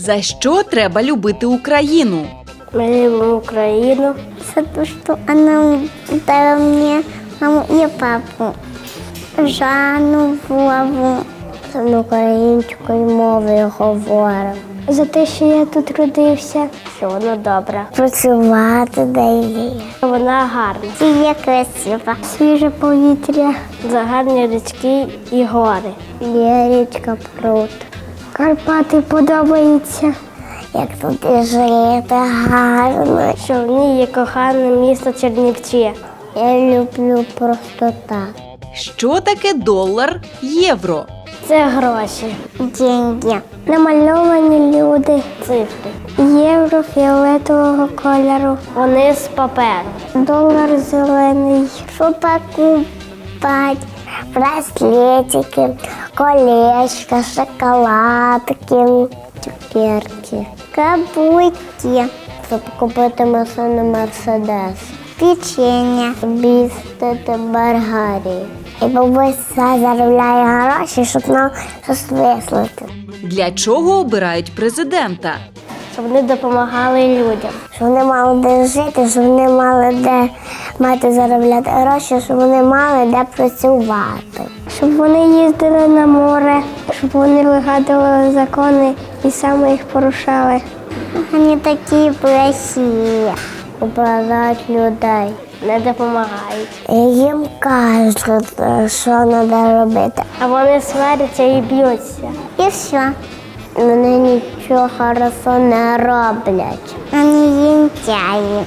За що треба любити Україну? Ми любимо Україну. За то, что она дала мне маму и папу. Жанну, Вову. З українською мовою говоримо. За те, що я тут родився. Що воно добре. Працювати дає. Вона гарна. І є красива. Свіже повітря. За гарні річки і гори. Є річка пруд. Карпати подобається. Як тут жити гарно. Що в ній є кохане місто Чернівці. Я люблю просто так. Що таке долар, євро? Це гроші, Деньги. Намальовані люди. цифри. Євро фіолетового кольору. Вони з паперу. Долар зелений. Що покупати? Браслетики, колечка, шоколадки, цукерки, кабуйки. Щоб купити машину Мерседес. Печення, бісквіти, баргарії. І бабуся заробляє гроші, щоб нам щось вислати. Для чого обирають президента? Щоб вони допомагали людям. Щоб вони мали де жити, щоб вони мали де мати заробляти гроші, щоб вони мали де працювати. Щоб вони їздили на море, щоб вони вигадували закони і саме їх порушали. Вони такі плохі. Ображають людей. Не допомагають. І їм кажуть, що треба робити. А вони сваряться і б'ються. І все. Вони нічого хорошо не роблять. Вони їнтяї.